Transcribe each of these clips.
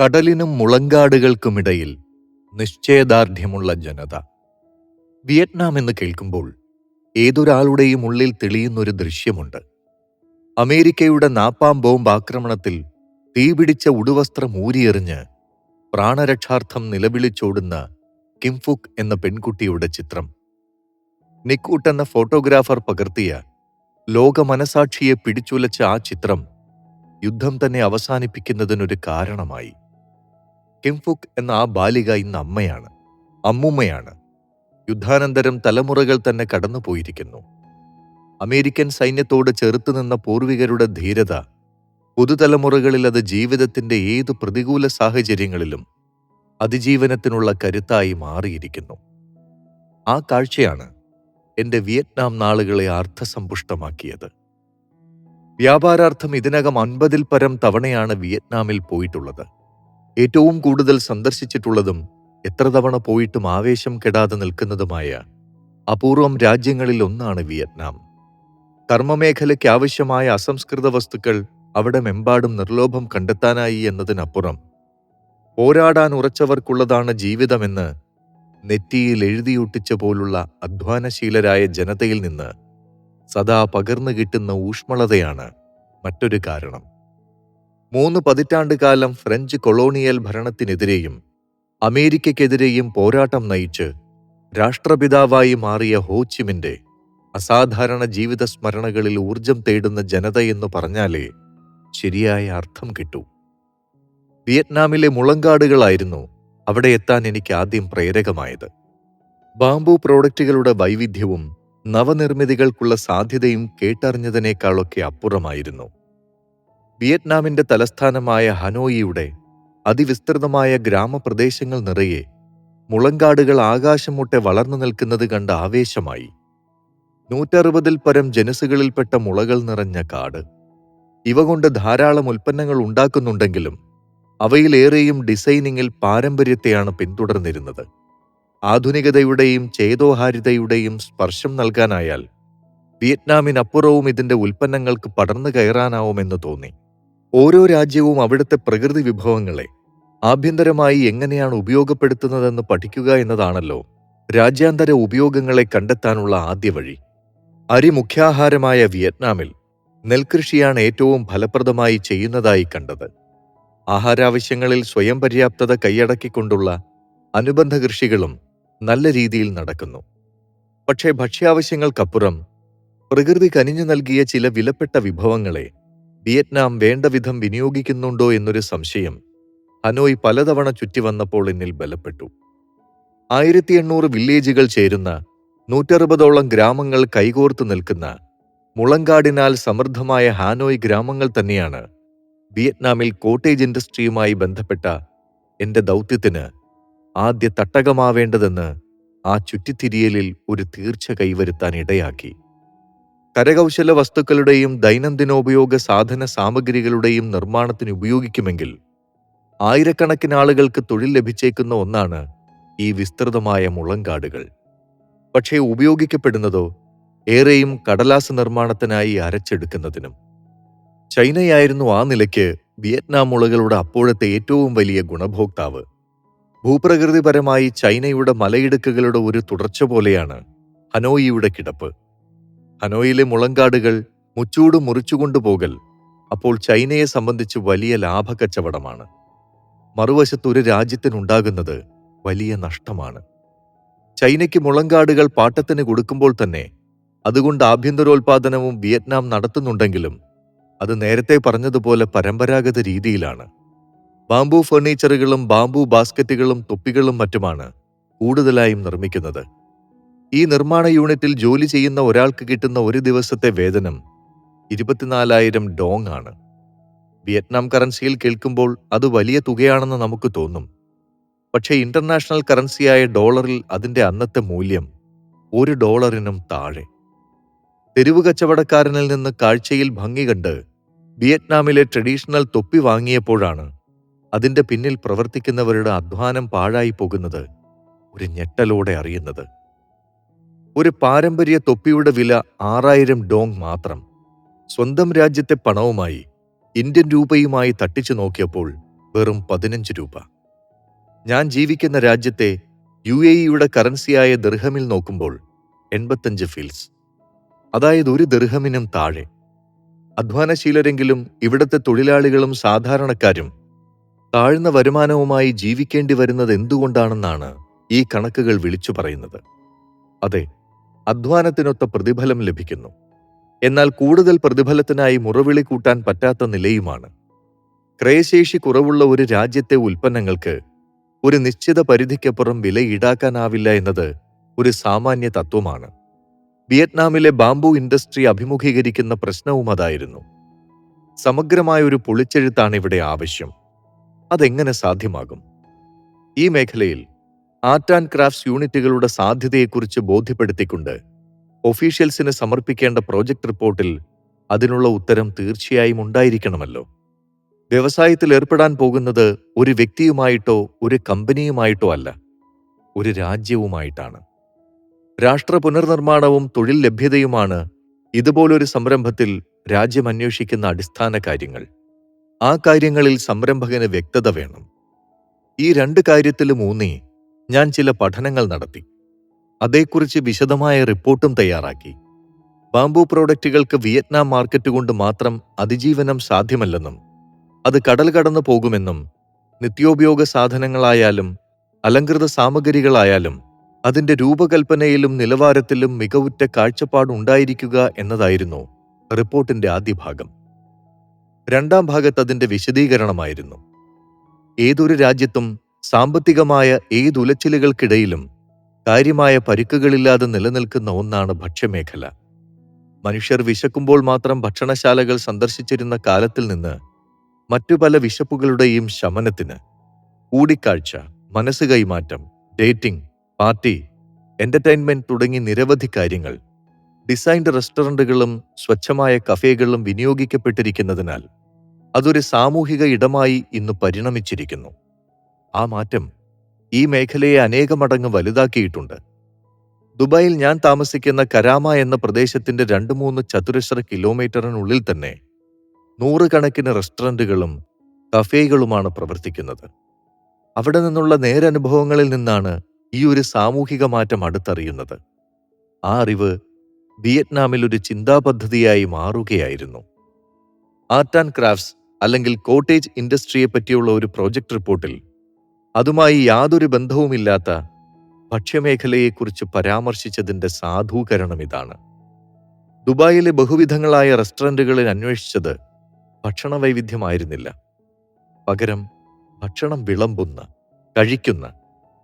കടലിനും മുളങ്കാടുകൾക്കുമിടയിൽ നിശ്ചയദാർഢ്യമുള്ള ജനത. Vietnam എന്ന് കേൾക്കുമ്പോൾ ഏതൊരാളുടെയും ഉള്ളിൽ തെളിയുന്നൊരു ദൃശ്യമുണ്ട്. അമേരിക്കയുടെ നാപ്പാം ബോംബ് ആക്രമണത്തിൽ തീപിടിച്ച ഉടുവസ്ത്രം ഊരിയെറിഞ്ഞ് പ്രാണരക്ഷാർത്ഥം നിലവിളിച്ചോടുന്ന കിംഫുക് എന്ന പെൺകുട്ടിയുടെ ചിത്രം. നിക്കൂട്ട് എന്ന ഫോട്ടോഗ്രാഫർ പകർത്തിയ ലോകമനസാക്ഷിയെ പിടിച്ചുലച്ച ആ ചിത്രം യുദ്ധം തന്നെ അവസാനിപ്പിക്കുന്നതിനൊരു കാരണമായി. കിംഫുക് എന്ന ആ ബാലിക ഇന്ന് അമ്മയാണ് അമ്മുമ്മയാണ്. യുദ്ധാനന്തരം തലമുറകൾ തന്നെ കടന്നുപോയിരിക്കുന്നു. അമേരിക്കൻ സൈന്യത്തോട് ചെറുത്തു നിന്ന പൂർവികരുടെ ധീരത പുതുതലമുറകളിൽ അത് ജീവിതത്തിന്റെ ഏതു പ്രതികൂല സാഹചര്യങ്ങളിലും അതിജീവനത്തിനുള്ള കരുത്തായി മാറിയിരിക്കുന്നു. ആ കാഴ്ചയാണ് എന്റെ വിയറ്റ്നാം നാളുകളെ അർത്ഥസമ്പുഷ്ടമാക്കിയത്. വ്യാപാരാർത്ഥം ഇതിനകം അൻപതിൽ പരം തവണയാണ് വിയറ്റ്നാമിൽ പോയിട്ടുള്ളത്. ഏറ്റവും കൂടുതൽ സന്ദർശിച്ചിട്ടുള്ളതും എത്ര തവണ പോയിട്ടും ആവേശം കെടാതെ നിൽക്കുന്നതുമായ അപൂർവം രാജ്യങ്ങളിൽ ഒന്നാണ് വിയറ്റ്നാം. കർമ്മമേഖലയ്ക്ക് ആവശ്യമായ അസംസ്കൃത വസ്തുക്കൾ അവിടെ മെമ്പാടും നിർലോഭം കണ്ടെത്താനായി എന്നതിനപ്പുറം പോരാടാൻ ഉറച്ചവർക്കുള്ളതാണ് ജീവിതമെന്ന് നെറ്റിയിൽ എഴുതിയൊട്ടിച്ച പോലുള്ള അധ്വാനശീലരായ ജനതയിൽ നിന്ന് സദാ പകർന്നു കിട്ടുന്ന ഊഷ്മളതയാണ് മറ്റൊരു കാരണം. മൂന്ന് പതിറ്റാണ്ട് കാലം ഫ്രഞ്ച് കൊളോണിയൽ ഭരണത്തിനെതിരെയും അമേരിക്കയ്ക്കെതിരെയും പോരാട്ടം നയിച്ച് രാഷ്ട്രപിതാവായി മാറിയ ഹോച്ചിമിന്റെ അസാധാരണ ജീവിത സ്മരണകളിൽ ഊർജം തേടുന്ന ജനതയെന്ന് പറഞ്ഞാലേ ശരിയായ അർത്ഥം കിട്ടൂ. വിയറ്റ്നാമിലെ മുളങ്കാടുകളായിരുന്നു അവിടെ എത്താൻ എനിക്ക് ആദ്യം പ്രേരകമായത്. ബാംബു പ്രോഡക്റ്റുകളുടെ വൈവിധ്യവും നവനിർമ്മിതികൾക്കുള്ള സാധ്യതയും കേട്ടറിഞ്ഞതിനേക്കാളൊക്കെ അപ്പുറമായിരുന്നു. വിയറ്റ്നാമിന്റെ തലസ്ഥാനമായ ഹനോയിയുടെ അതിവിസ്തൃതമായ ഗ്രാമപ്രദേശങ്ങൾ നിറയെ മുളങ്കാടുകൾ ആകാശം മുട്ടെ വളർന്നു നിൽക്കുന്നത് കണ്ട് ആവേശമായി. നൂറ്ററുപതിൽ പരം ജനസുകളിൽപ്പെട്ട മുളകൾ നിറഞ്ഞ കാട്. ഇവ കൊണ്ട് ധാരാളം ഉൽപ്പന്നങ്ങൾ ഉണ്ടാക്കുന്നുണ്ടെങ്കിലും അവയിലേറെയും ഡിസൈനിങ്ങിൽ പാരമ്പര്യത്തെയാണ് പിന്തുടർന്നിരുന്നത്. ആധുനികതയുടെയും ചേതോഹാരിതയുടെയും സ്പർശം നൽകാനായാൽ വിയറ്റ്നാമിനപ്പുറവും ഇതിന്റെ ഉൽപ്പന്നങ്ങൾക്ക് പടർന്നു കയറാനാവുമെന്ന് തോന്നി. ഓരോ രാജ്യവും അവിടുത്തെ പ്രകൃതി വിഭവങ്ങളെ ആഭ്യന്തരമായി എങ്ങനെയാണ് ഉപയോഗപ്പെടുത്തുന്നതെന്ന് പഠിക്കുക എന്നതാണല്ലോ രാജ്യാന്തര ഉപയോഗങ്ങളെ കണ്ടെത്താനുള്ള ആദ്യ വഴി. അരി മുഖ്യാഹാരമായ വിയറ്റ്നാമിൽ നെൽകൃഷിയാണ് ഏറ്റവും ഫലപ്രദമായി ചെയ്യുന്നതായി കണ്ടത്. ആഹാരാവശ്യങ്ങളിൽ സ്വയം പര്യാപ്തത കൈയടക്കിക്കൊണ്ടുള്ള അനുബന്ധ കൃഷികളും നല്ല രീതിയിൽ നടക്കുന്നു. പക്ഷേ ഭക്ഷ്യാവശ്യങ്ങൾക്കപ്പുറം പ്രകൃതി കനിഞ്ഞു നൽകിയ ചില വിലപ്പെട്ട വിഭവങ്ങളെ വിയറ്റ്നാം വേണ്ടവിധം വിനിയോഗിക്കുന്നുണ്ടോ എന്നൊരു സംശയം ഹനോയ് പലതവണ ചുറ്റിവന്നപ്പോൾ എന്നിൽ ബലപ്പെട്ടു. ആയിരത്തി എണ്ണൂറ് വില്ലേജുകൾ ചേരുന്ന നൂറ്ററുപതോളം ഗ്രാമങ്ങൾ കൈകോർത്തു നിൽക്കുന്ന മുളങ്കാടിനാൽ സമൃദ്ധമായ ഹാനോയ് ഗ്രാമങ്ങൾ തന്നെയാണ് വിയറ്റ്നാമിൽ കോട്ടേജ് ഇൻഡസ്ട്രിയുമായി ബന്ധപ്പെട്ട എന്റെ ദൗത്യത്തിന് ആദ്യ തട്ടകമാവേണ്ടതെന്ന് ആ ചുറ്റിത്തിരിയലിൽ ഒരു തീർച്ച കൈവരുത്താൻ ഇടയാക്കി. കരകൗശല വസ്തുക്കളുടെയും ദൈനംദിനോപയോഗ സാധന സാമഗ്രികളുടെയും നിർമ്മാണത്തിന് ഉപയോഗിക്കുമെങ്കിൽ ആയിരക്കണക്കിന് ആളുകൾക്ക് തൊഴിൽ ലഭിച്ചേക്കുന്ന ഒന്നാണ് ഈ വിസ്തൃതമായ മുളങ്കാടുകൾ. പക്ഷേ ഉപയോഗിക്കപ്പെടുന്നതോ ഏറെയും കടലാസ് നിർമ്മാണത്തിനായി അരച്ചെടുക്കുന്നതിനും. ചൈനയായിരുന്നു ആ നിലയ്ക്ക് വിയറ്റ്നാം മുളകളുടെ അപ്പോഴത്തെ ഏറ്റവും വലിയ ഗുണഭോക്താവ്. ഭൂപ്രകൃതിപരമായി ചൈനയുടെ മലയിടുക്കുകളുടെ ഒരു തുടർച്ച പോലെയാണ് ഹനോയിയുടെ കിടപ്പ്. ഹനോയിലെ മുളങ്കാടുകൾ മുച്ചൂട് മുറിച്ചുകൊണ്ടുപോകൽ അപ്പോൾ ചൈനയെ സംബന്ധിച്ച് വലിയ ലാഭക്കച്ചവടമാണ്. മറുവശത്ത് ഒരു രാജ്യത്തിനുണ്ടാകുന്നത് വലിയ നഷ്ടമാണ്. ചൈനയ്ക്ക് മുളങ്കാടുകൾ പാട്ടത്തിന് കൊടുക്കുമ്പോൾ തന്നെ അതുകൊണ്ട് ആഭ്യന്തരോൽപാദനവും വിയറ്റ്നാം നടത്തുന്നുണ്ടെങ്കിലും അത് നേരത്തെ പറഞ്ഞതുപോലെ പരമ്പരാഗത രീതിയിലാണ്. ബാംബു ഫർണിച്ചറുകളും ബാംബു ബാസ്ക്കറ്റുകളും തൊപ്പികളും മറ്റുമാണ് കൂടുതലായും നിർമ്മിക്കുന്നത്. ഈ നിർമ്മാണ യൂണിറ്റിൽ ജോലി ചെയ്യുന്ന ഒരാൾക്ക് കിട്ടുന്ന ഒരു ദിവസത്തെ വേതനം ഇരുപത്തിനാലായിരം ഡോങ് ആണ്. വിയറ്റ്നാം കറൻസിയിൽ കേൾക്കുമ്പോൾ അത് വലിയ തുകയാണെന്ന് നമുക്ക് തോന്നും. പക്ഷേ ഇന്റർനാഷണൽ കറൻസിയായ ഡോളറിൽ അതിന്റെ അന്നത്തെ മൂല്യം ഒരു ഡോളറിനും താഴെ. തെരുവ് കച്ചവടക്കാരനിൽ നിന്ന് കാഴ്ചയിൽ ഭംഗി കണ്ട് വിയറ്റ്നാമിലെ ട്രഡീഷണൽ തൊപ്പി വാങ്ങിയപ്പോഴാണ് അതിന്റെ പിന്നിൽ പ്രവർത്തിക്കുന്നവരുടെ അധ്വാനം പാഴായി പോകുന്നത് ഒരു ഞെട്ടലോടെ അറിയുന്നത്. ഒരു പാരമ്പര്യ തൊപ്പിയുടെ വില ആറായിരം ഡോങ് മാത്രം. സ്വന്തം രാജ്യത്തെ പണവുമായി ഇന്ത്യൻ രൂപയുമായി തട്ടിച്ചു നോക്കിയപ്പോൾ വെറും പതിനഞ്ച് രൂപ. ഞാൻ ജീവിക്കുന്ന രാജ്യത്തെ യു എ ഇയുടെ കറൻസിയായ ദർഹമിൽ നോക്കുമ്പോൾ എൺപത്തഞ്ച് ഫീൽസ്. അതായത് ഒരു ദർഹമിനും താഴെ. അധ്വാനശീലരെങ്കിലും ഇവിടുത്തെ തൊഴിലാളികളും സാധാരണക്കാരും താഴ്ന്ന വരുമാനവുമായി ജീവിക്കേണ്ടി വരുന്നത് എന്തുകൊണ്ടാണെന്നാണ് ഈ കണക്കുകൾ വിളിച്ചു പറയുന്നത്. അതെ അധ്വാനത്തിനൊത്ത പ്രതിഫലം ലഭിക്കുന്നു. എന്നാൽ കൂടുതൽ പ്രതിഫലത്തിനായി മുറവിളി കൂട്ടാൻ പറ്റാത്ത നിലയുമാണ്. ക്രയശേഷി കുറവുള്ള ഒരു രാജ്യത്തെ ഉൽപ്പന്നങ്ങൾക്ക് ഒരു നിശ്ചിത പരിധിക്കപ്പുറം വില ഈടാക്കാനാവില്ല എന്നത് ഒരു സാമാന്യ തത്വമാണ്. വിയറ്റ്നാമിലെ ബാംബു ഇൻഡസ്ട്രി അഭിമുഖീകരിക്കുന്ന പ്രശ്നവും അതായിരുന്നു. സമഗ്രമായ ഒരു പൊളിച്ചെഴുത്താണ് ഇവിടെ ആവശ്യം. അതെങ്ങനെ സാധ്യമാകും? ഈ മേഖലയിൽ ആർട്ട് ആൻഡ് ക്രാഫ്റ്റ്സ് യൂണിറ്റുകളുടെ സാധ്യതയെക്കുറിച്ച് ബോധ്യപ്പെടുത്തിക്കൊണ്ട് ഒഫീഷ്യൽസിന് സമർപ്പിക്കേണ്ട പ്രോജക്ട് റിപ്പോർട്ടിൽ അതിനുള്ള ഉത്തരം തീർച്ചയായും ഉണ്ടായിരിക്കണമല്ലോ. വ്യവസായത്തിൽ ഏർപ്പെടാൻ പോകുന്നത് ഒരു വ്യക്തിയുമായിട്ടോ ഒരു കമ്പനിയുമായിട്ടോ അല്ല ഒരു രാജ്യവുമായിട്ടാണ്. രാഷ്ട്ര പുനർനിർമ്മാണവും തൊഴിൽ ലഭ്യതയുമാണ് ഇതുപോലൊരു സംരംഭത്തിൽ രാജ്യം അന്വേഷിക്കുന്ന അടിസ്ഥാന കാര്യങ്ങൾ. ആ കാര്യങ്ങളിൽ സംരംഭകന് വ്യക്തത വേണം. ഈ രണ്ട് കാര്യത്തിലും ഊന്നി ഞാൻ ചില പഠനങ്ങൾ നടത്തി. അതേക്കുറിച്ച് വിശദമായ റിപ്പോർട്ടും തയ്യാറാക്കി. ബാംബു പ്രോഡക്റ്റുകൾക്ക് വിയറ്റ്നാം മാർക്കറ്റ് കൊണ്ട് മാത്രം അതിജീവനം സാധ്യമല്ലെന്നും അത് കടൽ കടന്നു പോകുമെന്നും നിത്യോപയോഗ സാധനങ്ങളായാലും അലങ്കൃത സാമഗ്രികളായാലും അതിന്റെ രൂപകൽപ്പനയിലും നിലവാരത്തിലും മികവുറ്റ കാഴ്ചപ്പാടുണ്ടായിരിക്കുക എന്നതായിരുന്നു റിപ്പോർട്ടിന്റെ ആദ്യ ഭാഗം. രണ്ടാം ഭാഗത്ത് അതിന്റെ വിശദീകരണമായിരുന്നു. ഏതൊരു രാജ്യത്തും സാമ്പത്തികമായ ഏതുലച്ചിലുകൾക്കിടയിലും കാര്യമായ പരിക്കുകളില്ലാതെ നിലനിൽക്കുന്ന ഒന്നാണ് ഭക്ഷ്യമേഖല. മനുഷ്യർ വിശക്കുമ്പോൾ മാത്രം ഭക്ഷണശാലകൾ സന്ദർശിച്ചിരുന്ന കാലത്തിൽ നിന്ന് മറ്റു പല വിശപ്പുകളുടെയും ശമനത്തിന് കൂടിക്കാഴ്ച മനസ്സ് കൈമാറ്റം ഡേറ്റിംഗ് പാർട്ടി എന്റർടൈൻമെന്റ് തുടങ്ങി നിരവധി കാര്യങ്ങൾ ഡിസൈൻഡ് റെസ്റ്റോറന്റുകളും സ്വച്ഛമായ കഫേകളും വിനിയോഗിക്കപ്പെട്ടിരിക്കുന്നതിനാൽ അതൊരു സാമൂഹിക ഇടമായി ഇന്ന് പരിണമിച്ചിരിക്കുന്നു. ആ മാറ്റം ഈ മേഖലയെ അനേകമടങ്ങ് വലുതാക്കിയിട്ടുണ്ട്. ദുബായിൽ ഞാൻ താമസിക്കുന്ന കരാമ എന്ന പ്രദേശത്തിന്റെ രണ്ട് മൂന്ന് ചതുരശ്ര കിലോമീറ്ററിനുള്ളിൽ തന്നെ നൂറുകണക്കിന് റെസ്റ്റോറന്റുകളും കഫേകളുമാണ് പ്രവർത്തിക്കുന്നത്. അവിടെ നിന്നുള്ള നേരനുഭവങ്ങളിൽ നിന്നാണ് ഈ ഒരു സാമൂഹിക മാറ്റം അടുത്തറിയുന്നത്. ആ അറിവ് വിയറ്റ്നാമിൽ ഒരു ചിന്താപദ്ധതിയായി മാറുകയായിരുന്നു. ആർട്ട് ആൻഡ് ക്രാഫ്റ്റ്സ് അല്ലെങ്കിൽ കോട്ടേജ് ഇൻഡസ്ട്രിയെ പറ്റിയുള്ള ഒരു പ്രോജക്റ്റ് റിപ്പോർട്ടിൽ അതുമായി യാതൊരു ബന്ധവുമില്ലാത്ത ഭക്ഷ്യമേഖലയെക്കുറിച്ച് പരാമർശിച്ചതിന്റെ സാധൂകരണം ഇതാണ്. ദുബായിലെ ബഹുവിധങ്ങളായ റെസ്റ്റോറന്റുകളിൽ അന്വേഷിച്ചത് ഭക്ഷണ വൈവിധ്യമായിരുന്നില്ല പകരം ഭക്ഷണം വിളമ്പുന്ന കഴിക്കുന്ന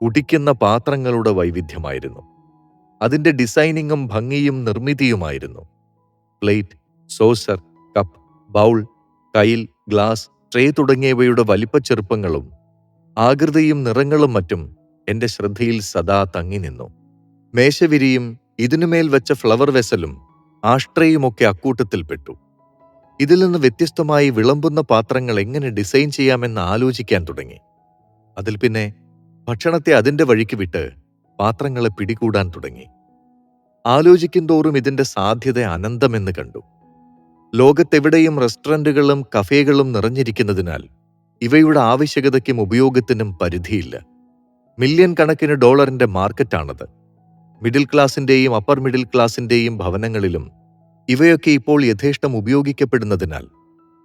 കുടിക്കുന്ന പാത്രങ്ങളുടെ വൈവിധ്യമായിരുന്നു. അതിന്റെ ഡിസൈനിങ്ങും ഭംഗിയും നിർമ്മിതിയുമായിരുന്നു. പ്ലേറ്റ് സോസർ കപ്പ് ബൗൾ കൈൽ ഗ്ലാസ് ട്രേ തുടങ്ങിയവയുടെ വലിപ്പച്ചെറുപ്പങ്ങളും ആകൃതിയും നിറങ്ങളും മറ്റും എന്റെ ശ്രദ്ധയിൽ സദാ തങ്ങി നിന്നു. മേശവിരിയും ഇതിനുമേൽ വെച്ച ഫ്ലവർ വെസലും ആഷ്ട്രയുമൊക്കെ അക്കൂട്ടത്തിൽപ്പെട്ടു ഇതിൽ നിന്ന് വ്യത്യസ്തമായി വിളമ്പുന്ന പാത്രങ്ങൾ എങ്ങനെ ഡിസൈൻ ചെയ്യാമെന്ന് ആലോചിക്കാൻ തുടങ്ങി. അതിൽ പിന്നെ ഭക്ഷണത്തെ അതിന്റെ വഴിക്ക് വിട്ട് പാത്രങ്ങളെ പിടികൂടാൻ തുടങ്ങി. ആലോചിക്കും തോറും ഇതിന്റെ സാധ്യത അനന്തമെന്ന് കണ്ടു. ലോകത്തെവിടെയും റെസ്റ്റോറന്റുകളും കഫേകളും നിറഞ്ഞിരിക്കുന്നതിനാൽ ഇവയുടെ ആവശ്യകതയ്ക്കും ഉപയോഗത്തിനും പരിധിയില്ല. മില്യൺ കണക്കിന് ഡോളറിന്റെ മാർക്കറ്റാണത്. മിഡിൽ ക്ലാസിന്റെയും അപ്പർ മിഡിൽ ക്ലാസിന്റെയും ഭവനങ്ങളിലും ഇവയൊക്കെ ഇപ്പോൾ യഥേഷ്ടം ഉപയോഗിക്കപ്പെടുന്നതിനാൽ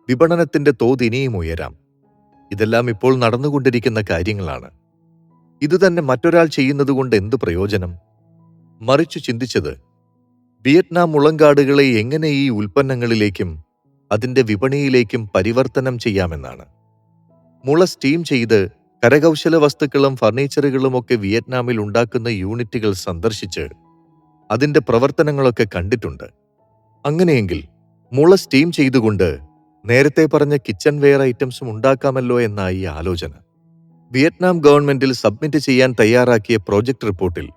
വിപണനത്തിന്റെ തോത് ഇനിയും ഉയരാം. ഇതെല്ലാം ഇപ്പോൾ നടന്നുകൊണ്ടിരിക്കുന്ന കാര്യങ്ങളാണ്. ഇതുതന്നെ മറ്റൊരാൾ ചെയ്യുന്നതുകൊണ്ട് എന്തു പ്രയോജനം? മറിച്ചു ചിന്തിച്ചത് വിയറ്റ്നാം മുളങ്കാടുകളെ എങ്ങനെ ഈ ഉൽപ്പന്നങ്ങളിലേക്കും അതിന്റെ വിപണിയിലേക്കും പരിവർത്തനം ചെയ്യാമെന്നാണ്. മുള സ്റ്റീം ചെയ്ത് കരകൗശല വസ്തുക്കളും ഫർണിച്ചറുകളും ഒക്കെ വിയറ്റ്നാമിൽ ഉണ്ടാക്കുന്ന യൂണിറ്റുകൾ സന്ദർശിച്ച് അതിന്റെ പ്രവർത്തനങ്ങളൊക്കെ കണ്ടിട്ടുണ്ട്. അങ്ങനെയെങ്കിൽ മുള സ്റ്റീം ചെയ്തുകൊണ്ട് നേരത്തെ പറഞ്ഞ കിച്ചൺ വെയർ ഐറ്റംസും ഉണ്ടാക്കാമല്ലോ എന്നായി ആലോചന. വിയറ്റ്നാം ഗവൺമെന്റിൽ സബ്മിറ്റ് ചെയ്യാൻ തയ്യാറാക്കിയ പ്രോജക്ട് റിപ്പോർട്ടിൽ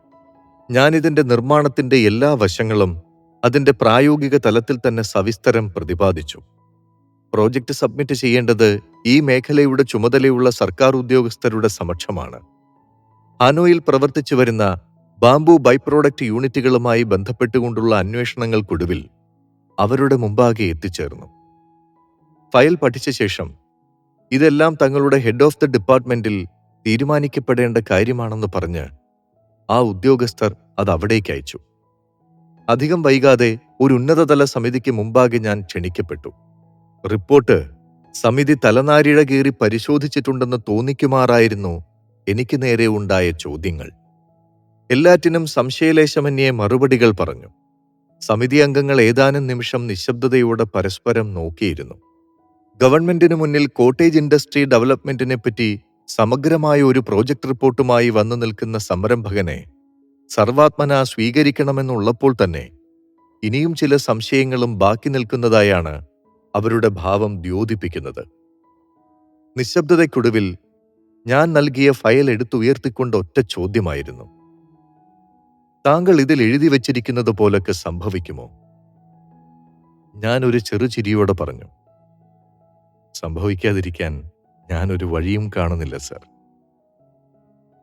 ഞാനിതിന്റെ നിർമ്മാണത്തിന്റെ എല്ലാ വശങ്ങളും അതിന്റെ പ്രായോഗിക തലത്തിൽ തന്നെ സവിസ്തരം പ്രതിപാദിച്ചു. പ്രോജക്റ്റ് സബ്മിറ്റ് ചെയ്യേണ്ടത് ഈ മേഖലയുടെ ചുമതലയുള്ള സർക്കാർ ഉദ്യോഗസ്ഥരുടെ സമക്ഷമാണ്. ഹാനോയിൽ പ്രവർത്തിച്ചു വരുന്ന ബാംബു ബൈ പ്രോഡക്റ്റ് യൂണിറ്റുകളുമായി ബന്ധപ്പെട്ടുകൊണ്ടുള്ള അന്വേഷണങ്ങൾക്കൊടുവിൽ അവരുടെ മുമ്പാകെ എത്തിച്ചേർന്നു. ഫയൽ പഠിച്ച ശേഷം ഇതെല്ലാം തങ്ങളുടെ ഹെഡ് ഓഫ് ദ ഡിപ്പാർട്ട്മെന്റിൽ തീരുമാനിക്കപ്പെടേണ്ട കാര്യമാണെന്ന് പറഞ്ഞ് ആ ഉദ്യോഗസ്ഥർ അത് അവിടേക്ക് അയച്ചു. അധികം വൈകാതെ ഒരു ഉന്നതതല സമിതിക്ക് മുമ്പാകെ ഞാൻ ക്ഷണിക്കപ്പെട്ടു. റിപ്പോർട്ട് സമിതി തലനാരിഴ കീറി പരിശോധിച്ചിട്ടുണ്ടെന്ന് തോന്നിക്കുമാറായിരുന്നു എനിക്ക് നേരെ ഉണ്ടായ ചോദ്യങ്ങൾ. എല്ലാറ്റിനും സംശയലേശമന്യേ മറുപടികൾ പറഞ്ഞു. സമിതി അംഗങ്ങൾ ഏതാനും നിമിഷം നിശബ്ദതയോടെ പരസ്പരം നോക്കിയിരുന്നു. ഗവൺമെന്റിനു മുന്നിൽ കോട്ടേജ് ഇൻഡസ്ട്രി ഡെവലപ്മെന്റിനെ പറ്റി സമഗ്രമായ ഒരു പ്രോജക്ട് റിപ്പോർട്ടുമായി വന്നു നിൽക്കുന്ന സംരംഭകനെ സർവാത്മന സ്വീകരിക്കണമെന്നുള്ളപ്പോൾ തന്നെ ഇനിയും ചില സംശയങ്ങളും ബാക്കി നിൽക്കുന്നതായാണ് അവരുടെ ഭാവം ദ്യോതിപ്പിക്കുന്നത്. നിശബ്ദതയ്ക്കൊടുവിൽ ഞാൻ നൽകിയ ഫയൽ എടുത്തുയർത്തിക്കൊണ്ട് ഒറ്റ ചോദ്യമായിരുന്നു. താങ്കൾ ഇതിൽ എഴുതി വച്ചിരിക്കുന്നത് പോലൊക്കെ സംഭവിക്കുമോ? ഞാൻ ഒരു ചെറുചിരിയോടെ പറഞ്ഞു. സംഭവിക്കാതിരിക്കാൻ ഞാൻ ഒരു വഴിയും കാണുന്നില്ല സർ.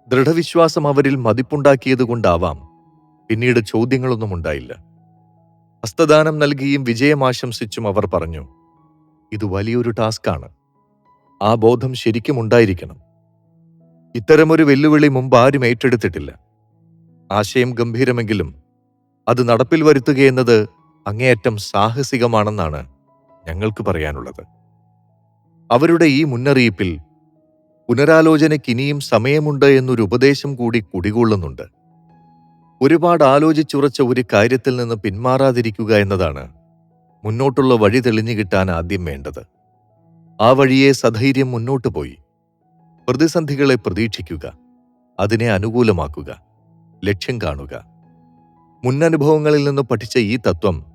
ദൃഢവിശ്വാസം അവരിൽ മതിപ്പുണ്ടാക്കിയതുകൊണ്ടാവാം പിന്നീട് ചോദ്യങ്ങളൊന്നും ഉണ്ടായില്ല. ഹസ്തദാനം നൽകിയും വിജയം ആശംസിച്ചും അവർ പറഞ്ഞു. ഇത് വലിയൊരു ടാസ്ക്കാണ്. ആ ബോധം ശരിക്കും ഉണ്ടായിരിക്കണം. ഇത്തരമൊരു വെല്ലുവിളി മുമ്പ് ആരും ഏറ്റെടുത്തിട്ടില്ല. ആശയം ഗംഭീരമെങ്കിലും അത് നടപ്പിൽ വരുത്തുകയെന്നത് അങ്ങേയറ്റം സാഹസികമാണെന്നാണ് ഞങ്ങൾക്ക് പറയാനുള്ളത്. അവരുടെ ഈ മുന്നറിയിപ്പിൽ പുനരാലോചനയ്ക്ക് ഇനിയും സമയമുണ്ട് എന്നൊരു ഉപദേശം കൂടി കുടികൊള്ളുന്നുണ്ട്. ഒരുപാട് ആലോചിച്ചുറച്ച ഒരു കാര്യത്തിൽ നിന്ന് പിന്മാറാതിരിക്കുക എന്നതാണ് മുന്നോട്ടുള്ള വഴി തെളിഞ്ഞു കിട്ടാൻ ആദ്യം വേണ്ടത്. ആ വഴിയെ സധൈര്യം മുന്നോട്ടു പോയി. പ്രതിസന്ധികളെ പ്രതീക്ഷിക്കുക. അതിനെ അനുകൂലമാക്കുക. ലക്ഷ്യം കാണുക. മുന്നനുഭവങ്ങളിൽ നിന്ന് പഠിച്ച ഈ തത്വം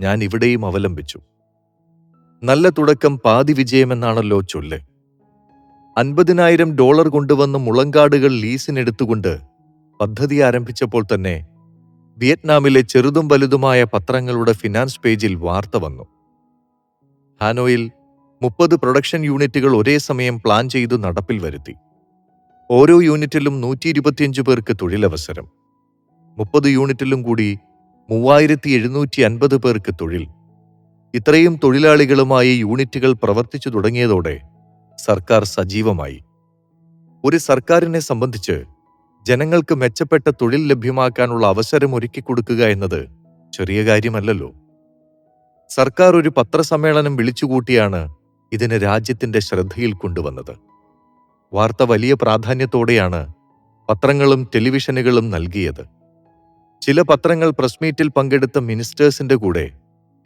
ഞാൻ ഇവിടെയും അവലംബിച്ചു. നല്ല തുടക്കം പാതി വിജയമെന്നാണല്ലോ ചൊല്ല്. അൻപതിനായിരം ഡോളർ കൊണ്ടുവന്ന് മുളങ്കാടുകൾ ലീസിനെടുത്തുകൊണ്ട് പദ്ധതി ആരംഭിച്ചപ്പോൾ തന്നെ വിയറ്റ്നാമിലെ ചെറുതും വലുതുമായ പത്രങ്ങളുടെ ഫിനാൻസ് പേജിൽ വാർത്ത വന്നു. ഹാനോയിൽ മുപ്പത് പ്രൊഡക്ഷൻ യൂണിറ്റുകൾ ഒരേ സമയം പ്ലാൻ ചെയ്തു നടപ്പിൽ വരുത്തി. ഓരോ യൂണിറ്റിലും നൂറ്റി ഇരുപത്തിയഞ്ച് പേർക്ക് തൊഴിലവസരം. മുപ്പത് യൂണിറ്റിലും കൂടി മൂവായിരത്തി എഴുന്നൂറ്റി അൻപത് പേർക്ക് തൊഴിൽ. ഇത്രയും തൊഴിലാളികളുമായി യൂണിറ്റുകൾ പ്രവർത്തിച്ചു തുടങ്ങിയതോടെ സർക്കാർ സജീവമായി. ഒരു സർക്കാരിനെ സംബന്ധിച്ച് ജനങ്ങൾക്ക് മെച്ചപ്പെട്ട തൊഴിൽ ലഭ്യമാക്കാനുള്ള അവസരം ഒരുക്കി ഒരുക്കിക്കൊടുക്കുക എന്നത് ചെറിയ കാര്യമല്ലല്ലോ. സർക്കാർ ഒരു പത്രസമ്മേളനം വിളിച്ചുകൂട്ടിയാണ് ഇതിന് രാജ്യത്തിന്റെ ശ്രദ്ധയിൽ കൊണ്ടുവന്നത്. വാർത്ത വലിയ പ്രാധാന്യത്തോടെയാണ് പത്രങ്ങളും ടെലിവിഷനുകളും നൽകിയത്. ചില പത്രങ്ങൾ പ്രസ് മീറ്റിൽ പങ്കെടുത്ത മിനിസ്റ്റേഴ്സിന്റെ കൂടെ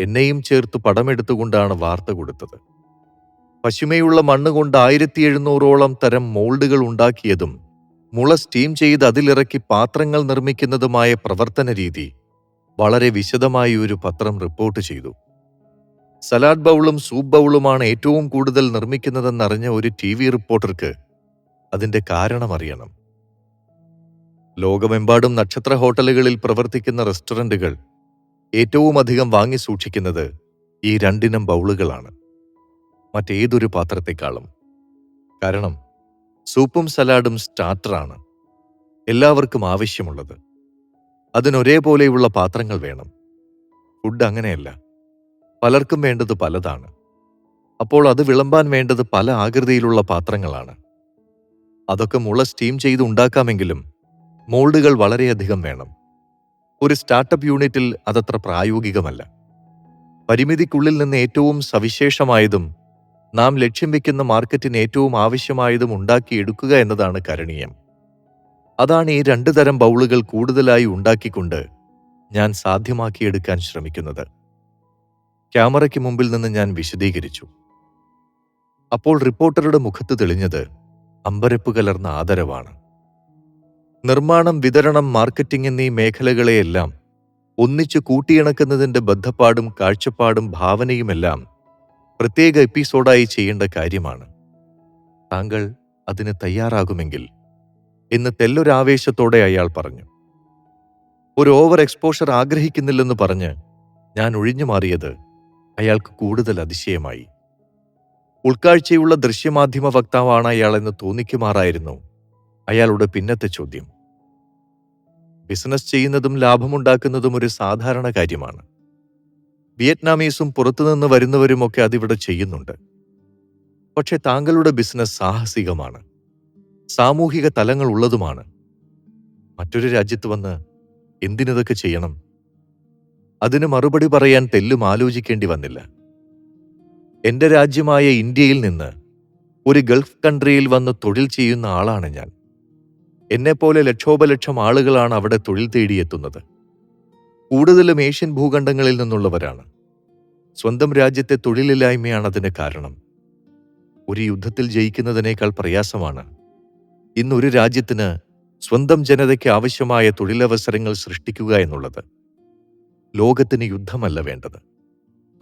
എന്നെയും ചേർത്ത് പടമെടുത്തുകൊണ്ടാണ് വാർത്ത കൊടുത്തത്. പശുമയുള്ള മണ്ണ് കൊണ്ട് ആയിരത്തി എഴുന്നൂറോളം തരം മോൾഡുകൾ ഉണ്ടാക്കിയതും മുള സ്റ്റീം ചെയ്ത് അതിലിറക്കി പാത്രങ്ങൾ നിർമ്മിക്കുന്നതുമായ പ്രവർത്തന രീതി വളരെ വിശദമായി ഒരു പത്രം റിപ്പോർട്ട് ചെയ്തു. സലാഡ് ബൗളും സൂപ്പ് ബൗളുമാണ് ഏറ്റവും കൂടുതൽ നിർമ്മിക്കുന്നതെന്നറിഞ്ഞ ഒരു ടി വി റിപ്പോർട്ടർക്ക് അതിന്റെ കാരണമറിയണം ലോകമെമ്പാടും നക്ഷത്ര ഹോട്ടലുകളിൽ പ്രവർത്തിക്കുന്ന റെസ്റ്റോറന്റുകൾ ഏറ്റവും അധികം വാങ്ങി സൂക്ഷിക്കുന്നത് ഈ രണ്ടിനം ബൗളുകളാണ്. മറ്റേതൊരു പാത്രത്തെക്കാളും. കാരണം സൂപ്പും സലാഡും സ്റ്റാർട്ടറാണ്. എല്ലാവർക്കും ആവശ്യമുള്ളത്. അതിനൊരേപോലെയുള്ള പാത്രങ്ങൾ വേണം. ഫുഡ് അങ്ങനെയല്ല. പലർക്കും വേണ്ടത് പലതാണ്. അപ്പോൾ അത് വിളമ്പാൻ വേണ്ടത് പല ആകൃതിയിലുള്ള പാത്രങ്ങളാണ്. അതൊക്കെ മുള സ്റ്റീം ചെയ്ത് ഉണ്ടാക്കാമെങ്കിലും മോൾഡുകൾ വളരെയധികം വേണം. ഒരു സ്റ്റാർട്ടപ്പ് യൂണിറ്റിൽ അതത്ര പ്രായോഗികമല്ല. പരിമിതിക്കുള്ളിൽ നിന്ന് ഏറ്റവും സവിശേഷമായതും നാം ലക്ഷ്യം വെക്കുന്ന മാർക്കറ്റിന് ഏറ്റവും ആവശ്യമായതും ഉണ്ടാക്കിയെടുക്കുക എന്നതാണ് കരണീയം. അതാണ് ഈ രണ്ടു തരം ബൗളുകൾ കൂടുതലായി ഉണ്ടാക്കിക്കൊണ്ട് ഞാൻ സാധ്യമാക്കിയെടുക്കാൻ ശ്രമിക്കുന്നത്. ക്യാമറയ്ക്ക് മുമ്പിൽ നിന്ന് ഞാൻ വിശദീകരിച്ചു. അപ്പോൾ റിപ്പോർട്ടറുടെ മുഖത്ത് തെളിഞ്ഞത് അമ്പരപ്പ് കലർന്ന ആദരവാണ്. നിർമ്മാണം വിതരണം മാർക്കറ്റിംഗ് എന്നീ മേഖലകളെയെല്ലാം ഒന്നിച്ചു കൂട്ടിയിണക്കുന്നതിന്റെ ബദ്ധപ്പാടും കാഴ്ചപ്പാടും ഭാവനയുമെല്ലാം പ്രത്യേക എപ്പിസോഡായി ചെയ്യേണ്ട കാര്യമാണ്. താങ്കൾ അതിന് തയ്യാറാകുമെങ്കിൽ എന്ന് തെല്ലൊരാവേശത്തോടെ അയാൾ പറഞ്ഞു. ഒരു ഓവർ എക്സ്പോഷർ ആഗ്രഹിക്കുന്നില്ലെന്ന് പറഞ്ഞ് ഞാൻ ഒഴിഞ്ഞു മാറിയത് അയാൾക്ക് കൂടുതൽ അതിശയമായി. ഉൾക്കാഴ്ചയുള്ള ദൃശ്യമാധ്യമ വക്താവാണ് അയാളെന്ന് തോന്നിക്കുമാറായിരുന്നു അയാളുടെ പിന്നത്തെ ചോദ്യം. ബിസിനസ് ചെയ്യുന്നതും ലാഭമുണ്ടാക്കുന്നതും ഒരു സാധാരണ കാര്യമാണ്. വിയറ്റ്നാമീസും പുറത്തുനിന്ന് വരുന്നവരും ഒക്കെ അതിവിടെ ചെയ്യുന്നുണ്ട്. പക്ഷെ താങ്കളുടെ ബിസിനസ് സാഹസികമാണ്. സാമൂഹിക തലങ്ങൾ ഉള്ളതുമാണ്. മറ്റൊരു രാജ്യത്ത് വന്ന് എന്തിനിതൊക്കെ ചെയ്യണം? അതിന് മറുപടി പറയാൻ തെല്ലും ആലോചിക്കേണ്ടി വന്നില്ല. എന്റെ രാജ്യമായ ഇന്ത്യയിൽ നിന്ന് ഒരു ഗൾഫ് കൺട്രിയിൽ വന്ന് തൊഴിൽ ചെയ്യുന്ന ആളാണ് ഞാൻ. എന്നെപ്പോലെ ലക്ഷോപലക്ഷം ആളുകളാണ് അവിടെ തൊഴിൽ തേടിയെത്തുന്നത്. കൂടുതലും ഏഷ്യൻ ഭൂഖണ്ഡങ്ങളിൽ നിന്നുള്ളവരാണ്. സ്വന്തം രാജ്യത്തെ തൊഴിലില്ലായ്മയാണ് അതിന് കാരണം. ഒരു യുദ്ധത്തിൽ ജയിക്കുന്നതിനേക്കാൾ പ്രയാസമാണ്. ഇന്നൊരു രാജ്യത്തിന് സ്വന്തം ജനതയ്ക്ക് ആവശ്യമായ തൊഴിലവസരങ്ങൾ സൃഷ്ടിക്കുക എന്നുള്ളത് ലോകത്തിന് യുദ്ധമല്ല വേണ്ടത്.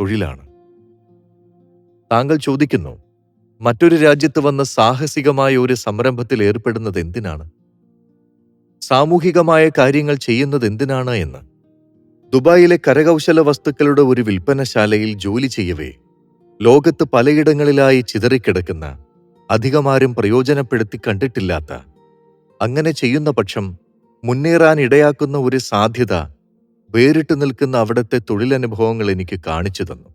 തൊഴിലാണ്. താങ്കൾ ചോദിക്കുന്നു മറ്റൊരു രാജ്യത്ത് വന്ന സാഹസികമായ ഒരു സംരംഭത്തിൽ ഏർപ്പെടുന്നത് എന്തിനാണ്? സാമൂഹികമായ കാര്യങ്ങൾ ചെയ്യുന്നത് എന്തിനാണ് എന്ന്. ദുബായിലെ കരകൗശല വസ്തുക്കളുടെ ഒരു വിൽപ്പനശാലയിൽ ജോലി ചെയ്യവേ. ലോകത്ത് പലയിടങ്ങളിലായി ചിതറിക്കിടക്കുന്ന അധികമാരും പ്രയോജനപ്പെടുത്തി കണ്ടിട്ടില്ലാത്ത അങ്ങനെ ചെയ്യുന്ന പക്ഷം മുന്നേറാനിടയാക്കുന്ന ഒരു സാധ്യത വേറിട്ട് നിൽക്കുന്ന അവിടത്തെ തൊഴിലനുഭവങ്ങൾ എനിക്ക് കാണിച്ചു തന്നു.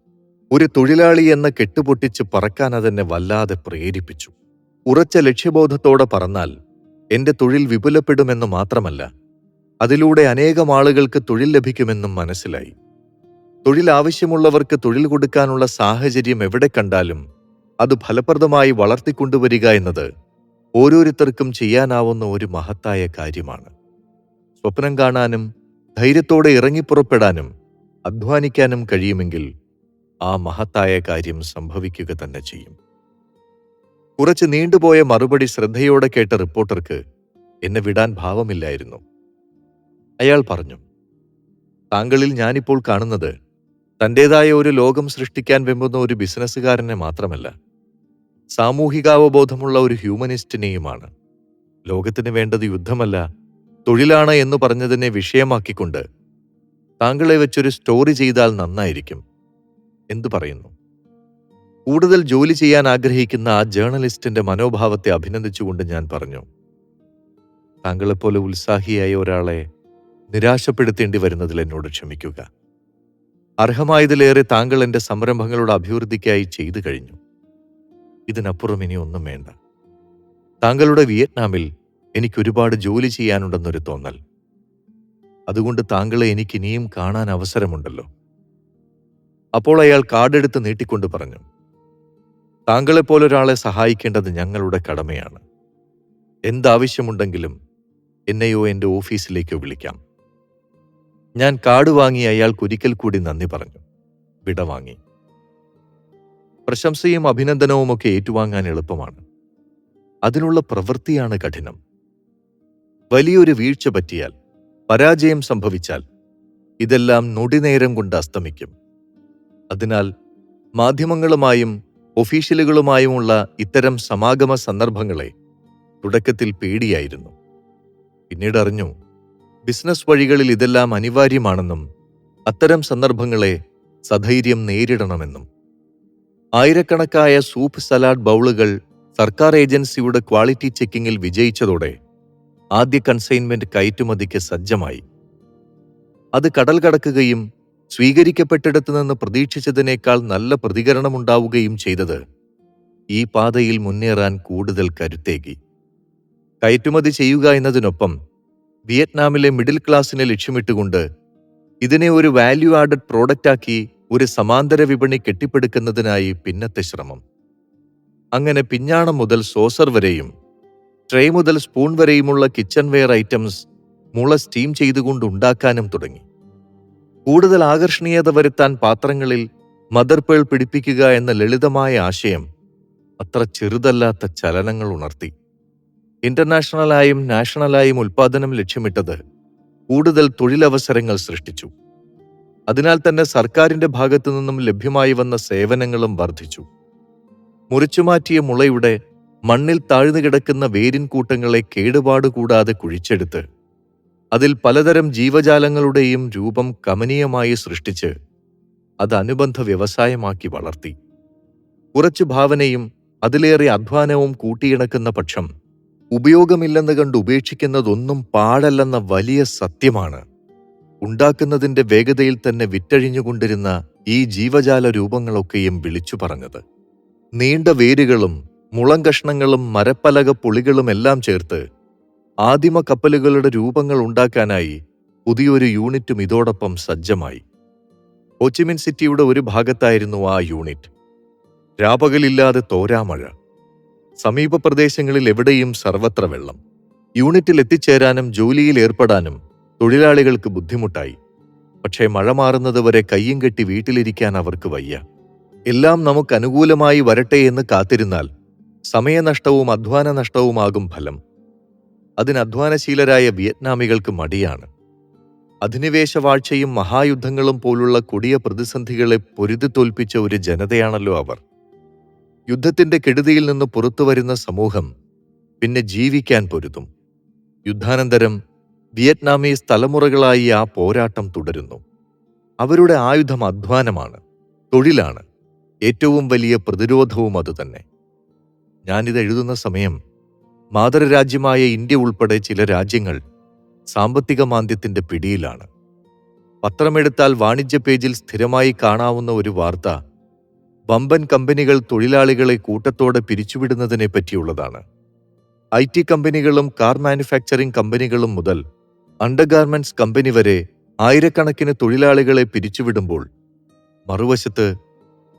ഒരു തൊഴിലാളി എന്ന കെട്ടുപൊട്ടിച്ച് പറക്കാൻ അതെന്നെ വല്ലാതെ പ്രേരിപ്പിച്ചു. ഉറച്ച ലക്ഷ്യബോധത്തോടെ പറന്നാൽ എന്റെ തൊഴിൽ വിപുലപ്പെടുമെന്ന് മാത്രമല്ല അതിലൂടെ അനേകം ആളുകൾക്ക് തൊഴിൽ ലഭിക്കുമെന്നും മനസ്സിലായി. തൊഴിൽ ആവശ്യമുള്ളവർക്ക് തൊഴിൽ കൊടുക്കാനുള്ള സാഹചര്യം എവിടെ കണ്ടാലും അത് ഫലപ്രദമായി വളർത്തിക്കൊണ്ടുവരിക എന്നത് ഓരോരുത്തർക്കും ചെയ്യാനാവുന്ന ഒരു മഹത്തായ കാര്യമാണ്. സ്വപ്നം കാണാനും ധൈര്യത്തോടെ ഇറങ്ങിപ്പുറപ്പെടാനും അധ്വാനിക്കാനും കഴിയുമെങ്കിൽ ആ മഹത്തായ കാര്യം സംഭവിക്കുക തന്നെ ചെയ്യും. കുറച്ച് നീണ്ടുപോയ മറുപടി ശ്രദ്ധയോടെ കേട്ട റിപ്പോർട്ടർക്ക് എന്നെ വിടാൻ ഭാവമില്ലായിരുന്നു. അയാൾ പറഞ്ഞു താങ്കളിൽ ഞാനിപ്പോൾ കാണുന്നത് തന്റേതായ ഒരു ലോകം സൃഷ്ടിക്കാൻ വെമ്പുന്ന ഒരു ബിസിനസ്സുകാരനെ മാത്രമല്ല സാമൂഹികാവബോധമുള്ള ഒരു ഹ്യൂമനിസ്റ്റിനെയുമാണ്. ലോകത്തിന് വേണ്ടത് യുദ്ധമല്ല തൊഴിലാണ് എന്ന് പറഞ്ഞതിനെ വിഷയമാക്കിക്കൊണ്ട് താങ്കളെ വെച്ചൊരു സ്റ്റോറി ചെയ്താൽ നന്നായിരിക്കും. എന്തു പറയുന്നു? കൂടുതൽ ജോലി ചെയ്യാൻ ആഗ്രഹിക്കുന്ന ആ ജേർണലിസ്റ്റിന്റെ മനോഭാവത്തെ അഭിനന്ദിച്ചുകൊണ്ട് ഞാൻ പറഞ്ഞു താങ്കളെപ്പോലെ ഉത്സാഹിയായ ഒരാളെ നിരാശപ്പെടുത്തേണ്ടി വരുന്നതിൽ എന്നോട് ക്ഷമിക്കുക. അർഹമായതിലേറെ താങ്കൾ എന്റെ സംരംഭങ്ങളുടെ അഭിവൃദ്ധിക്കായി ചെയ്തു കഴിഞ്ഞു. ഇതിനപ്പുറം ഇനി ഒന്നും വേണ്ട. താങ്കളുടെ വിയറ്റ്നാമിൽ എനിക്ക് ഒരുപാട് ജോലി ചെയ്യാനുണ്ടെന്നൊരു തോന്നൽ. അതുകൊണ്ട് താങ്കളെ എനിക്ക് ഇനിയും കാണാൻ അവസരമുണ്ടല്ലോ. അപ്പോൾ അയാൾ കാർഡെടുത്ത് നീട്ടിക്കൊണ്ട് പറഞ്ഞു താങ്കളെപ്പോലൊരാളെ സഹായിക്കേണ്ടത് ഞങ്ങളുടെ കടമയാണ്. എന്താവശ്യമുണ്ടെങ്കിലും എന്നെയോ എന്റെ ഓഫീസിലേക്കോ വിളിക്കാം. ഞാൻ കാട് വാങ്ങി അയാൾക്ക് ഒരിക്കൽ കൂടി നന്ദി പറഞ്ഞു. വിട വാങ്ങി. പ്രശംസയും അഭിനന്ദനവുമൊക്കെ ഏറ്റുവാങ്ങാൻ എളുപ്പമാണ്. അതിനുള്ള പ്രവൃത്തിയാണ് കഠിനം. വലിയൊരു വീഴ്ച പറ്റിയാൽ പരാജയം സംഭവിച്ചാൽ ഇതെല്ലാം നൊടിനേരം കൊണ്ട് അസ്തമിക്കും. അതിനാൽ മാധ്യമങ്ങളുമായും ഒഫീഷ്യലുകളുമായുമുള്ള ഇത്തരം സമാഗമ സന്ദർഭങ്ങളെ തുടക്കത്തിൽ പേടിയായിരുന്നു. പിന്നീട് അറിഞ്ഞു ബിസിനസ് വഴികളിൽ ഇതെല്ലാം അനിവാര്യമാണെന്നും അത്തരം സന്ദർഭങ്ങളെ സധൈര്യം നേരിടണമെന്നും. ആയിരക്കണക്കായ സൂപ്പ് സലാഡ് ബൗളുകൾ സർക്കാർ ഏജൻസിയുടെ ക്വാളിറ്റി ചെക്കിങ്ങിൽ വിജയിച്ചതോടെ ആദ്യ കൺസൈൻമെന്റ് കയറ്റുമതിക്ക് സജ്ജമായി. അത് കടൽ കടക്കുകയും സ്വീകരിക്കപ്പെട്ടിടത്തു നിന്ന് പ്രതീക്ഷിച്ചതിനേക്കാൾ നല്ല പ്രതികരണമുണ്ടാവുകയും ചെയ്തത് ഈ പാതയിൽ മുന്നേറാൻ കൂടുതൽ കരുത്തേകി. കയറ്റുമതി ചെയ്യുക എന്നതിനൊപ്പം വിയറ്റ്നാമിലെ മിഡിൽ ക്ലാസ്സിനെ ലക്ഷ്യമിട്ടുകൊണ്ട് ഇതിനെ ഒരു വാല്യൂ ആഡഡ് പ്രോഡക്റ്റാക്കി ഒരു സമാന്തര വിപണി കെട്ടിപ്പടുക്കുന്നതിനായി പിന്നത്തെ ശ്രമം. അങ്ങനെ പിഞ്ഞാണം മുതൽ സോസർ വരെയും ട്രേ മുതൽ സ്പൂൺ വരെയുമുള്ള കിച്ചൺ വെയർ ഐറ്റംസ് മുള സ്റ്റീം ചെയ്തുകൊണ്ട് ഉണ്ടാക്കാനും തുടങ്ങി. കൂടുതൽ ആകർഷണീയത വരുത്താൻ പാത്രങ്ങളിൽ മദർ പേൾ പിടിപ്പിക്കുക എന്ന ലളിതമായ ആശയം അത്ര ചെറുതല്ലാത്ത ചലനങ്ങൾ ഉണർത്തി. ഇന്റർനാഷണലായും നാഷണലായും ഉൽപാദനം ലക്ഷ്യമിട്ടത് കൂടുതൽ തൊഴിലവസരങ്ങൾ സൃഷ്ടിച്ചു. അതിനാൽ തന്നെ സർക്കാരിന്റെ ഭാഗത്തു നിന്നും ലഭ്യമായി വന്ന സേവനങ്ങളും വർദ്ധിച്ചു. മുറിച്ചുമാറ്റിയ മുളയുടെ മണ്ണിൽ താഴ്ന്നു കിടക്കുന്ന വേരിൻ കൂട്ടങ്ങളെ കേടുപാടുകൂടാതെ കുഴിച്ചെടുത്ത് അതിൽ പലതരം ജീവജാലങ്ങളുടെയും രൂപം കമനീയമായി സൃഷ്ടിച്ച് അത് അനുബന്ധ വ്യവസായമാക്കി വളർത്തി. കുറച്ചു ഭാവനയും അതിലേറെ അധ്വാനവും കൂട്ടിയിണക്കുന്ന പക്ഷം ഉപയോഗമില്ലെന്ന് കണ്ട് ഉപേക്ഷിക്കുന്നതൊന്നും പാടല്ലെന്ന വലിയ സത്യമാണ്. ഉണ്ടാക്കുന്നതിന്റെ വേഗതയിൽ തന്നെ വിറ്റഴിഞ്ഞുകൊണ്ടിരുന്ന ഈ ജീവജാല രൂപങ്ങളൊക്കെയും വിളിച്ചു പറഞ്ഞത്. നീണ്ട വേരുകളും മുളം കഷ്ണങ്ങളും മരപ്പലക പുളികളുമെല്ലാം ചേർത്ത് ആദിമ കപ്പലുകളുടെ രൂപങ്ങൾ ഉണ്ടാക്കാനായി പുതിയൊരു യൂണിറ്റും ഇതോടൊപ്പം സജ്ജമായി. ഹോച്ചിമിൻ സിറ്റിയുടെ ഒരു ഭാഗത്തായിരുന്നു ആ യൂണിറ്റ്. രാപകലില്ലാതെ തോരാമഴ സമീപ പ്രദേശങ്ങളിൽ എവിടെയും സർവത്ര വെള്ളം. യൂണിറ്റിൽ എത്തിച്ചേരാനും ജോലിയിൽ ഏർപ്പെടാനും തൊഴിലാളികൾക്ക് ബുദ്ധിമുട്ടായി. പക്ഷേ മഴ മാറുന്നതുവരെ കയ്യും കെട്ടി വീട്ടിലിരിക്കാൻ അവർക്ക് വയ്യ. എല്ലാം നമുക്ക് അനുകൂലമായി വരട്ടെ എന്ന് കാത്തിരുന്നാൽ സമയനഷ്ടവും അധ്വാന നഷ്ടവുമാകും ഫലം. അതിന് അധ്വാനശീലരായ വിയറ്റ്നാമികൾക്ക് മടിയാണ്. അധിനിവേശ വാഴ്ചയും മഹായുദ്ധങ്ങളും പോലുള്ള കൊടിയ പ്രതിസന്ധികളെ പൊരുതി തോൽപ്പിച്ച ഒരു ജനതയാണല്ലോ അവർ. യുദ്ധത്തിന്റെ കെടുതിയിൽ നിന്ന് പുറത്തുവരുന്ന സമൂഹം പിന്നെ ജീവിക്കാൻ പൊരുതും. യുദ്ധാനന്തരം വിയറ്റ്നാമീസ് തലമുറകളായി ആ പോരാട്ടം തുടരുന്നു. അവരുടെ ആയുധം അധ്വാനമാണ് തൊഴിലാണ്. ഏറ്റവും വലിയ പ്രതിരോധവും അതുതന്നെ ഞാനിത് എഴുതുന്ന സമയം മാതൃരാജ്യമായ ഇന്ത്യ ഉൾപ്പെടെ ചില രാജ്യങ്ങൾ സാമ്പത്തിക മാന്ദ്യത്തിന്റെ പിടിയിലാണ്. പത്രമെടുത്താൽ വാണിജ്യ പേജിൽ സ്ഥിരമായി കാണാവുന്ന ഒരു വാർത്ത വമ്പൻ കമ്പനികൾ തൊഴിലാളികളെ കൂട്ടത്തോടെ പിരിച്ചുവിടുന്നതിനെ പറ്റിയുള്ളതാണ്. ഐ ടി കമ്പനികളും കാർ മാനുഫാക്ചറിംഗ് കമ്പനികളും മുതൽ അണ്ടർഗാർമെന്റ്സ് കമ്പനി വരെ ആയിരക്കണക്കിന് തൊഴിലാളികളെ പിരിച്ചുവിടുമ്പോൾ മറുവശത്ത്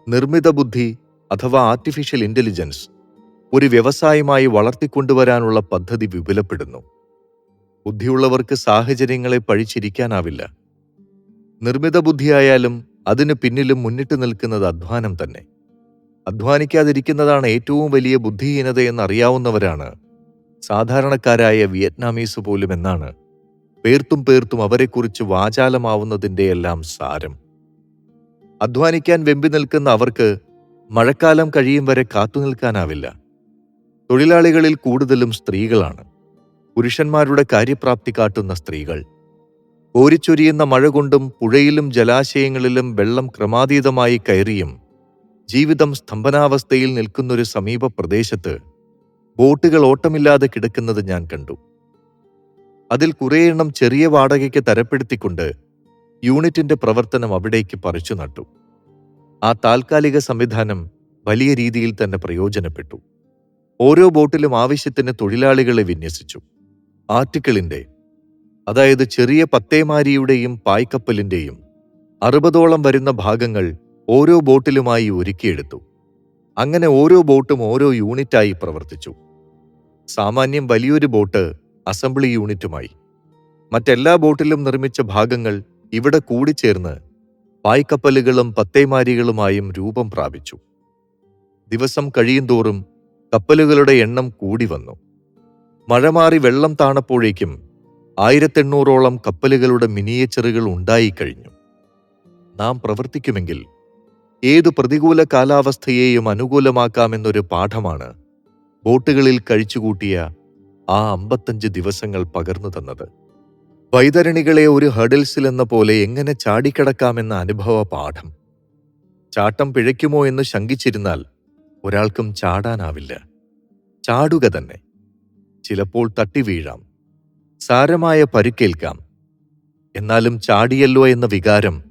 നിർമ്മിത ബുദ്ധി അഥവാ ആർട്ടിഫിഷ്യൽ ഇന്റലിജൻസ് ഒരു വ്യവസായമായി വളർത്തിക്കൊണ്ടുവരാനുള്ള പദ്ധതി വിപുലപ്പെടുന്നു. ബുദ്ധിയുള്ളവർക്ക് സാഹചര്യങ്ങളെ പഴിച്ചിരിക്കാനാവില്ല. നിർമ്മിത ബുദ്ധിയായാലും അതിനു പിന്നിലും മുന്നിട്ട് നിൽക്കുന്നത് അധ്വാനം തന്നെ. അധ്വാനിക്കാതിരിക്കുന്നതാണ് ഏറ്റവും വലിയ ബുദ്ധിഹീനതയെന്നറിയാവുന്നവരാണ് സാധാരണക്കാരായ വിയറ്റ്നാമീസ് പോലും എന്നാണ്. പേർത്തും പേർത്തും അവരെക്കുറിച്ച് വാചാലമാവുന്നതിന്റെയെല്ലാം സാരം. അധ്വാനിക്കാൻ വെമ്പി നിൽക്കുന്ന അവർക്ക് മഴക്കാലം കഴിയും വരെ കാത്തുനിൽക്കാനാവില്ല തൊഴിലാളികളിൽ കൂടുതലും സ്ത്രീകളാണ്. പുരുഷന്മാരുടെ കാര്യപ്രാപ്തി കാട്ടുന്ന സ്ത്രീകൾ. കോരിച്ചൊരിയുന്ന മഴ കൊണ്ടും പുഴയിലും ജലാശയങ്ങളിലും വെള്ളം ക്രമാതീതമായി കയറിയും. ജീവിതം സ്തംഭനാവസ്ഥയിൽ നിൽക്കുന്നൊരു സമീപ പ്രദേശത്ത് ബോട്ടുകൾ ഓട്ടമില്ലാതെ കിടക്കുന്നത് ഞാൻ കണ്ടു. അതിൽ കുറേയെണ്ണം ചെറിയ വാടകയ്ക്ക് തരപ്പെടുത്തിക്കൊണ്ട് യൂണിറ്റിന്റെ പ്രവർത്തനം അവിടേക്ക് പറിച്ചു നട്ടു. ആ താൽക്കാലിക സംവിധാനം വലിയ രീതിയിൽ തന്നെ പ്രയോജനപ്പെട്ടു. ഓരോ ബോട്ടിലും ആവശ്യത്തിന് തൊഴിലാളികളെ വിന്യസിച്ചു. ആർട്ടിക്കിളിന്റെ അതായത് ചെറിയ പത്തേമാരിയുടെയും പായ്ക്കപ്പലിന്റെയും അറുപതോളം വരുന്ന ഭാഗങ്ങൾ ഓരോ ബോട്ടിലുമായി ഒരുക്കിയെടുത്തു. അങ്ങനെ ഓരോ ബോട്ടും ഓരോ യൂണിറ്റായി പ്രവർത്തിച്ചു. സാമാന്യം വലിയൊരു ബോട്ട് അസംബ്ലി യൂണിറ്റുമായി. മറ്റെല്ലാ ബോട്ടിലും നിർമ്മിച്ച ഭാഗങ്ങൾ ഇവിടെ കൂടിച്ചേർന്ന് പായ്ക്കപ്പലുകളും പത്തേമാരികളുമായും രൂപം പ്രാപിച്ചു. ദിവസം കഴിയുന്തോറും കപ്പലുകളുടെ എണ്ണം കൂടി വന്നു. മഴ മാറി വെള്ളം താണപ്പോഴേക്കും ആയിരത്തെണ്ണൂറോളം കപ്പലുകളുടെ മിനിയേച്ചറുകൾ ഉണ്ടായിക്കഴിഞ്ഞു. നാം പ്രവർത്തിക്കുമെങ്കിൽ ഏതു പ്രതികൂല കാലാവസ്ഥയെയും അനുകൂലമാക്കാമെന്നൊരു പാഠമാണ് ബോട്ടുകളിൽ കഴിച്ചുകൂട്ടിയ ആ അമ്പത്തഞ്ച് ദിവസങ്ങൾ പകർന്നു തന്നത്. വൈതരണികളെ ഒരു ഹഡിൽസിൽ എന്ന പോലെ എങ്ങനെ ചാടിക്കടക്കാമെന്ന അനുഭവ പാഠം. ചാട്ടം പിഴയ്ക്കുമോ എന്ന് ശങ്കിച്ചിരുന്നാൽ ഒരാൾക്കും ചാടാനാവില്ല. ചാടുക തന്നെ. ചിലപ്പോൾ തട്ടി വീഴാം. സാരമായ പരുക്കേൽക്കാം. എന്നാലും ചാടിയല്ലോ എന്ന വികാരം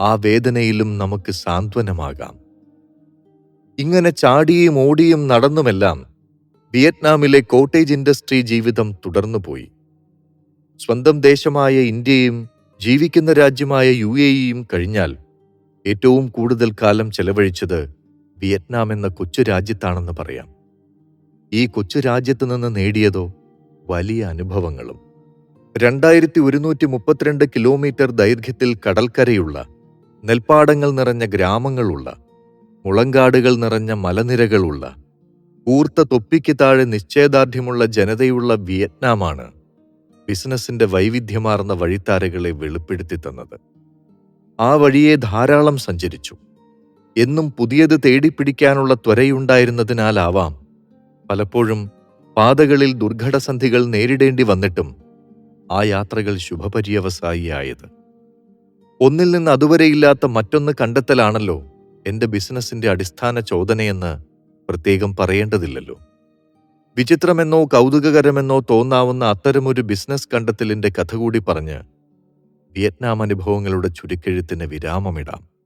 ആ വേദനയിലും നമുക്ക് സാന്ത്വനമാകാം. ഇങ്ങനെ ചാടിയും ഓടിയും നടന്നുമെല്ലാം വിയറ്റ്നാമിലെ കോട്ടേജ് ഇൻഡസ്ട്രി ജീവിതം തുടർന്നുപോയി. സ്വന്തം ദേശമായ ഇന്ത്യയും ജീവിക്കുന്ന രാജ്യമായ യു എ ഇയും കഴിഞ്ഞാൽ ഏറ്റവും കൂടുതൽ കാലം ചെലവഴിച്ചത് വിയറ്റ്നാം എന്ന കൊച്ചു രാജ്യത്താണെന്ന് പറയാം. ഈ കൊച്ചു രാജ്യത്ത് നിന്ന് നേടിയതോ വലിയ അനുഭവങ്ങളും. രണ്ടായിരത്തി ഒരുന്നൂറ്റി മുപ്പത്തിരണ്ട് കിലോമീറ്റർ ദൈർഘ്യത്തിൽ കടൽക്കരയുള്ള നെൽപ്പാടങ്ങൾ നിറഞ്ഞ ഗ്രാമങ്ങളുള്ള മുളങ്കാടുകൾ നിറഞ്ഞ മലനിരകളുള്ള കൂർത്ത തൊപ്പിക്ക് താഴെ നിശ്ചയദാർഢ്യമുള്ള ജനതയുള്ള വിയറ്റ്നാമാണ് ബിസിനസിന്റെ വൈവിധ്യമാർന്ന വഴിത്താരകളെ വെളിപ്പെടുത്തി തന്നത്. ആ വഴിയെ ധാരാളം സഞ്ചരിച്ചു. എന്നും പുതിയത് തേടിപ്പിടിക്കാനുള്ള ത്വരയുണ്ടായിരുന്നതിനാലാവാം പലപ്പോഴും പാതകളിൽ ദുർഘടസന്ധികൾ നേരിടേണ്ടി വന്നിട്ടും ആ യാത്രകൾ ശുഭപര്യവസായിയായത്. ഒന്നിൽ നിന്ന് അതുവരെയില്ലാത്ത മറ്റൊന്ന് കണ്ടെത്തലാണല്ലോ എന്റെ ബിസിനസിന്റെ അടിസ്ഥാന ചോദനയെന്ന് പ്രത്യേകം പറയേണ്ടതില്ലല്ലോ. വിചിത്രമെന്നോ കൗതുകകരമെന്നോ തോന്നാവുന്ന അത്തരമൊരു ബിസിനസ് കണ്ടെത്തലിന്റെ കഥ കൂടി പറഞ്ഞ് വിയറ്റ്നാം അനുഭവങ്ങളുടെ ചുരുക്കെഴുത്തിന് വിരാമമിടാം.